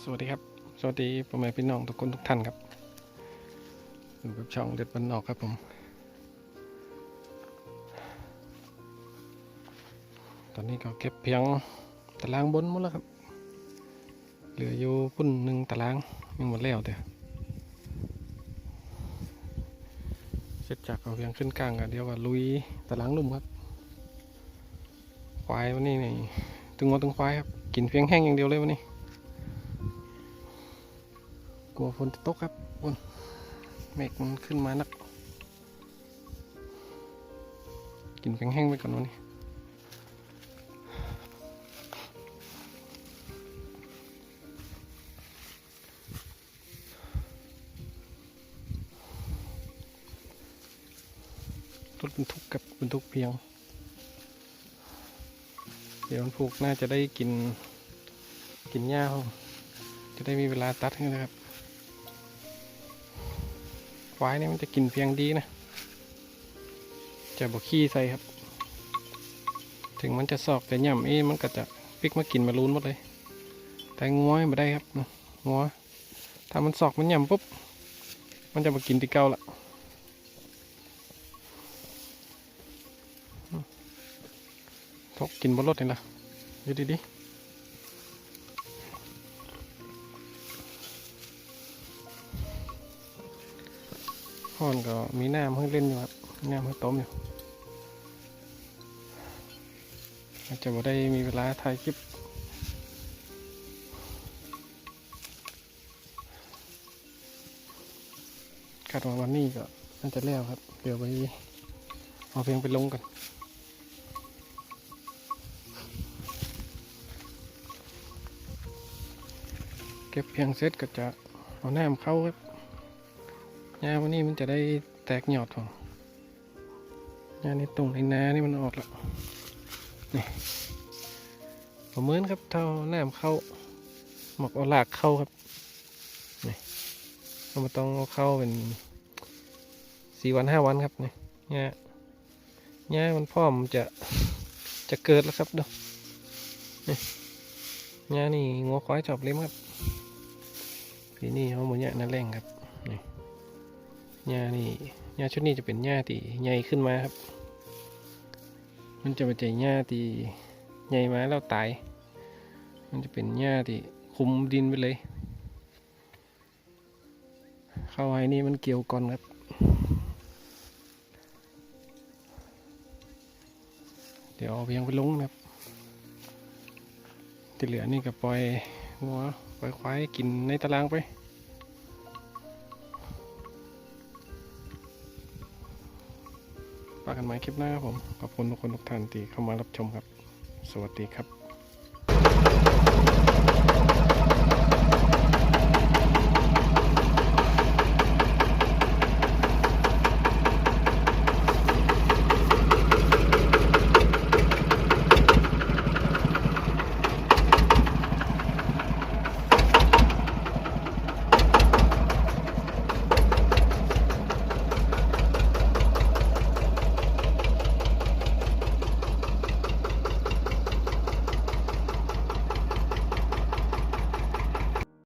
สวัสดีครับ สวัสดีพ่อแม่พี่น้องทุกคนทุกท่านครับอยู่กับช่องเด็ดบันนอกครับผม ตอนนี้ก็เก็บเพียงตารางบนหมดแล้วครับ เหลืออยู่พุ่นหนึ่งตารางยังหมดแล้วเด้อเสร็จจากเอาเพียงขึ้นกลางกันเดี๋ยวก็ลุยตารางลุ่มครับ ควายวันนี้นี่ตึงงอตึงควายครับ กินเพียงแห้งอย่างเดียวเลยวันนี้ กลัวฝนจะตกครับอุ่นเมฆมันขึ้นมานัก กินเพียงแห้งไปก่อนวันนี้รถบรรทุกกับบรรทุกเพียง เดี๋ยวบรรทุกน่าจะได้กิน กินหญ้าจะได้มีเวลาตัดให้นะครับ ควายเนี่ยมันจะกินเพียงดีนะ จะบกขี้ใส่ครับ ถึงมันจะซอกแต่ย่ำเอ้มันก็จะปิกมากินมาลูนหมดเลย แต่งัวไม่ได้ครับงัวถ้ามันซอกมันย่ำปุ๊บ มันจะมากินที่เก่าละทกกินบนรถนี่ละดูดิดิ ห่อนก็มีน้ำให้เล่นอยู่ครับน้ำให้ต้มอยู่อาจจะไม่ได้มีเวลาถ่ายคลิปคาดว่าวันนี้ก็น่าจะแล้วครับ เดี๋ยวไปเอาเพลงไปลงกันเก็บเพียงเสร็จก็จะเอาน้ำเข้าครับ หญ้าวันนี้มันจะได้แตกหยอดของหญ้าในตรงในนานี่มันออกแล้วนี่ผมเหมือนครับเท่าน้ำเข้าหมอกเอาหลากเข้าครับนี่เราม่ต้องเอาเข้าเป็นสี่วันห้าวันครับนี่หญ้าหญ้ามันพร้อมจะจะเกิดแล้วครับด้อนี่หญ้านี่งัวควายชอบเลี้ยครับปีนี้เขาหมดหญ้านั่นแรงครับนี่ หญ้านี่หญ้าชุดนี้จะเป็นหญ้าที่ใหญ่ขึ้นมาครับ มันจะไม่ใช่หญ้าที่ใหญ่มาแล้วตาย มันจะเป็นหญ้าที่คุมดินไปเลย เข้าไว้นี่มันเกี่ยวก่อนครับเดี๋ยวเอาเพียงไปลงนะครับ ที่เหลือนี่ก็ปล่อยงัวปล่อยควายกินในตารางไป ฝากกันใหม่คลิปหน้าครับผม ขอบคุณทุกคนทุกท่านที่เข้ามารับชมครับ สวัสดีครับ